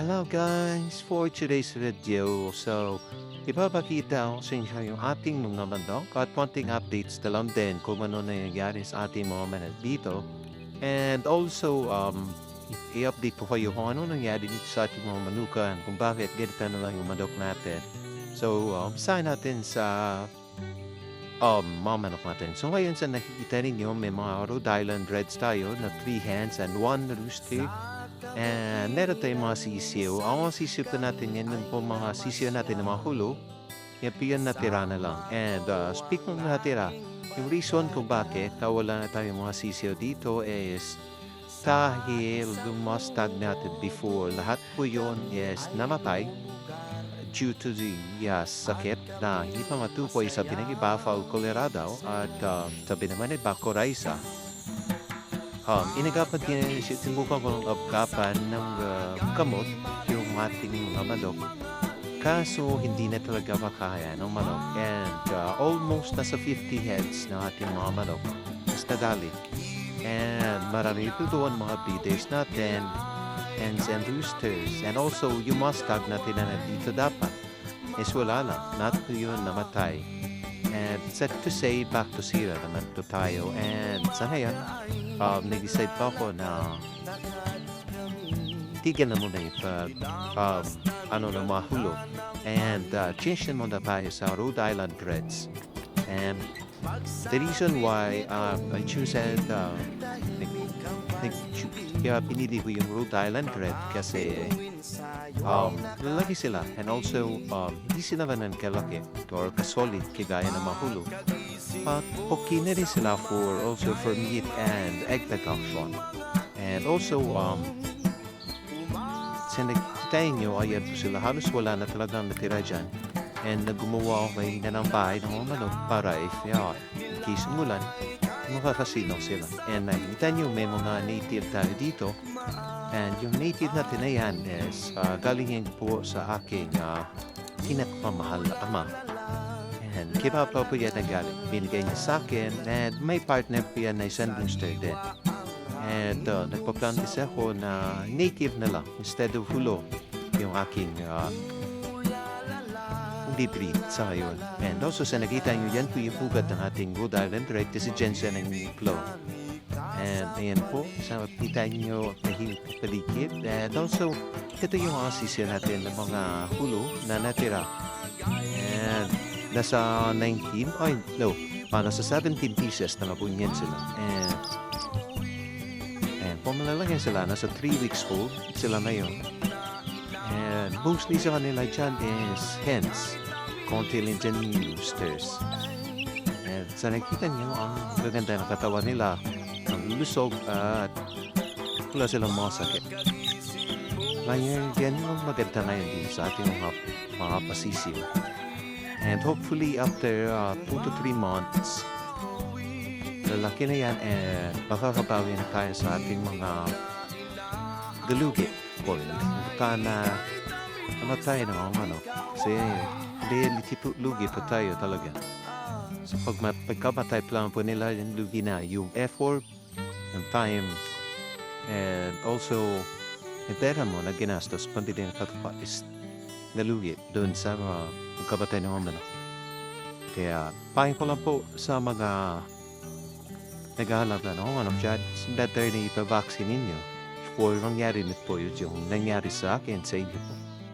Hello guys! For today's video, so ipapakita ko sa inyo yung ating mga manok at konting updates na lang din kung ano na nangyayari sa ating mga manok dito. And also, um, i-update ko kayo kung ano nangyari dito sa ating mga manukan, kung bakit ganito na lang yung manok natin. So, um, saan natin sa um, mga manok natin. So ngayon sa nakikita ninyo, may mga Rhode Island Reds tayo na 3 hens and 1 rooster. And meron tayong mga sisiyo. Ang mga sisiyo po natin yan, yung po mga sisiyo natin na mga hulo, yan po yan natira na lang. And uh, speaking ng natira, yung reason kung bakit wala na tayong mga sisiyo dito is dahil lumastag natin before. Lahat po yun is namatay due to the uh, sakit na hindi pa matukoy sa pinag-iba Foul Colorado at uh, sabi naman ni Baco Raisa. Um, inagapan din sinubukan ko ng agapan ng uh, kamot yung ating mga manok. Kaso hindi na talaga makaya ng manok and uh, almost nasa 50 heads ng ating mga manok mas nadali. And marami po doon mga breeders natin hens and roosters. And also, yung mustang natin na nandito dapat is wala lang. Not yun namatay. And sad to say, back to zero naman to tayo. And sa ngayon, um, nag-decide pa ako na tigil na muna yung pag, um, ano na mahulog. And uh, change na muna tayo sa Rhode Island Reds. And the reason why um, I choose it, uh, nag, kaya pinili ko yung Rhode Island Red kasi um, lalaki sila and also um, hindi sila ganun kalaki or kasolid kagaya ng mahulog. At okay na rin sila for also for meat and egg production. And also, um, sa nakikita nyo, po sila, halos wala na talagang natira dyan. And naggumawa ako kayo na ng bahay ng mga manok para if, yeah, in case umulan, makakasinaw sila. And nakikita nyo, may mga native tayo dito. And yung native natin na yan is uh, galing po sa aking uh, pinagmamahal na ama. And kay Papa po yan na galing. Binigay niya sa akin and may partner po yan na isang rooster din. And uh, nagpa-practice ako na native na lang instead of hulo yung aking uh, breed sa ngayon. And also sa nakita nyo yan po yung pugad ng ating Rhode Island kasi dyan siya ng flow. And ayan po, sa kita nyo tahimik na paligid. And also, ito yung mga sisir natin ng mga hulo na natira. And nasa 19, oh no, ah, nasa 17 pieces na mabunyan sila. And and pumalalagyan sila, nasa 3 weeks old sila ngayon. And mostly sa kanila dyan is hens. Yung roosters. And sa nakikita niyo, ang gaganda ng katawan nila, ang lusog at wala silang mga sakit. Ngayon, yan yung maganda ngayon din sa ating mga, mga pasisiw. And hopefully, after 2 to 3 months, lalaki na yan and makakabawi na tayo sa ating mga galugi or baka na namatay ng mga manok. Kasi reality po, lugi po tayo talaga. So pag ma- pagkamatay pa lang po nila, yung lugi na. Yung effort, yung time, and also yung pera mo na ginastos pambili ng katupa is nalugi doon sa mga pagkamatay ng mga. Kaya pahin ko lang po sa mga naghahanap na ng manok dyan, it's better na ipavaccine ninyo for mangyari nito po yun yung nangyari sa akin sa inyo po.